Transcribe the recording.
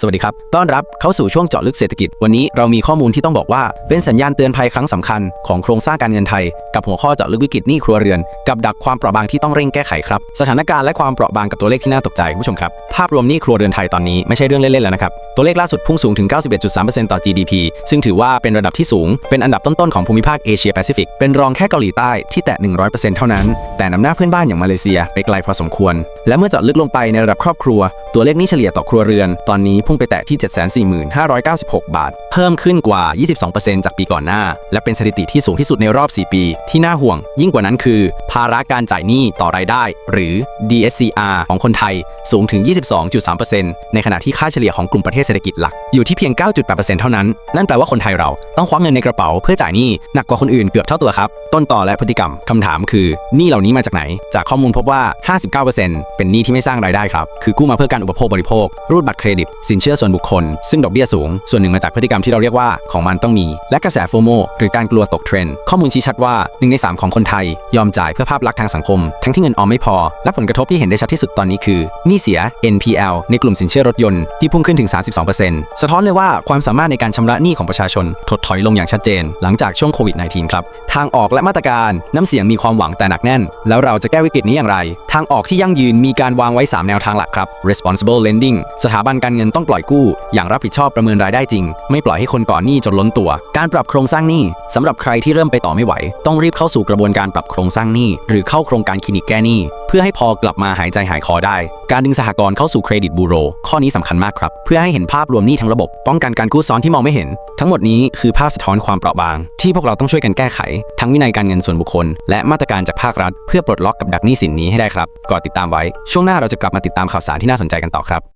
สวัสดีครับ ต้อนรับเข้าสู่ช่วงเจาะลึกเศรษฐกิจ วันนี้เรามีข้อมูลที่ต้องบอกว่า เป็นสัญญาณเตือนภัยครั้งสำคัญของโครงสร้างการเงินไทย กับหัวข้อเจาะลึกวิกฤตหนี้ครัวเรือน กับดักความเปราะบางที่ต้องเร่งแก้ไขครับ สถานการณ์และความเปราะบางกับตัวเลขที่น่าตกใจคุณผู้ชมครับ ภาพรวมหนี้ครัวเรือนไทยตอนนี้ไม่ใช่เรื่องเล่นๆแล้วนะครับ ตัวเลขล่าสุดพุ่งสูงถึง 91.3%ต่อ GDP ซึ่งถือว่าเป็นระดับที่สูง เป็นอันดับต้นๆของภูมิภาคเอเชียแปซิฟิก เป็นรองแค่เกาหลีใต้ที่แตะ 100%เท่านั้น แต่นำหน้าเพื่อนบ้านอย่างมาเลเซียไปไกลพอสมควร และเมื่อเจาะลึกลงไปในระดับครอบครัว ตัวเลขนี้เฉลี่ยต่อครัวเรือน ตอนนี้พุ่งไปแตะที่ 745,96 บาท เพิ่มขึ้นกว่า 22%จากปีก่อนหน้า และเป็นสถิติที่สูงที่สุดในรอบ 4 ปี ที่น่าห่วง ยิ่งกว่านั้นคือ ภาระการจ่ายหนี้ต่อรายได้ หรือ DSCR ของคนไทยสูงถึง 22.3%ในขณะที่ค่าเฉลี่ยของกลุ่มประเทศเศรษฐกิจหลัก อยู่ที่เพียง 9.8%เท่านั้น นั่นแปลว่าคนไทยเราต้องควักเงินในกระเป๋าเพื่อจ่ายหนี้หนักกว่าคนอื่นเกือบเท่าตัวครับ ต้นต่อและพฤติกรรมคำถามคือหนี้เหล่านี้มาจากไหน จากข้อมูลพบว่า 59%เป็นหนี้ที่ไม่สร้างรายได้ครับ คือกู้มาเพื่อการอุปโภคบริโภค รูดบัตรเครดิต สินเชื่อส่วนบุคคล ซึ่งดอกเบี้ยสูง ส่วนหนึ่งมาจากพฤติกรรมที่เราเรียกว่าของมันต้องมี และกระแสโฟโมหรือการกลัวตกเทรนด์ข้อมูลชี้ชัดว่า1ใน 3 ของคนไทย ยอมจ่ายเพื่อภาพลักษณ์ทางสังคม ทั้งที่เงินออมไม่พอ และผลกระทบที่เห็นได้ชัดที่สุดตอนนี้คือหนี้เสีย NPL ในกลุ่มสินเชื่อรถยนต์ที่พุ่งขึ้นถึง 32%สะท้อนเลยว่าความสามารถในการชำระหนี้ของประชาชนถดถอยลงอย่างชัดเจน หลังจากช่วงโควิด -19 ครับทางออกและมาตรการน้ำเสียงมีความหวังแต่หนักแน่น แล้วเราจะแก้วิกฤตนี้อย่างไร ทางออกที่ยั่งยืนมีการวางไว้ 3 แนวทางหลักครับ responsible lending สถาบันการเงินต้องปล่อยกู้ อย่างรับผิดชอบประเมินรายได้จริง ไม่ปล่อยให้คนก่อนหนี้จนล้นตัว การปรับโครงสร้างหนี้สำหรับใครที่เริ่มไปต่อไม่ไหว ต้องรีบเข้าสู่กระบวนการปรับโครงสร้างหนี้หรือเข้าโครงการคลินิกแก้หนี้เพื่อให้พอกลับมาหายใจหายคอได้ การดึงสหกรณ์เข้าสู่เครดิตบูโร ข้อนี้สำคัญมากครับ เพื่อให้เห็นภาพรวมหนี้ทั้งระบบ ป้องกันการกู้ซ้อนที่มองไม่เห็น ทั้งหมดนี้คือภาพสะท้อนความเปราะบาง ที่พวกเราต้องช่วยกันแก้ไข ทั้งวินัยการเงินส่วนบุคคล และมาตรการจากภาครัฐ เพื่อปลดล็อกกับดักหนี้สินนี้ให้ได้ครับกดติดตามไว้ช่วงหน้าเราจะกลับมาติดตามข่าวสารที่น่าสนใจกันต่อครับ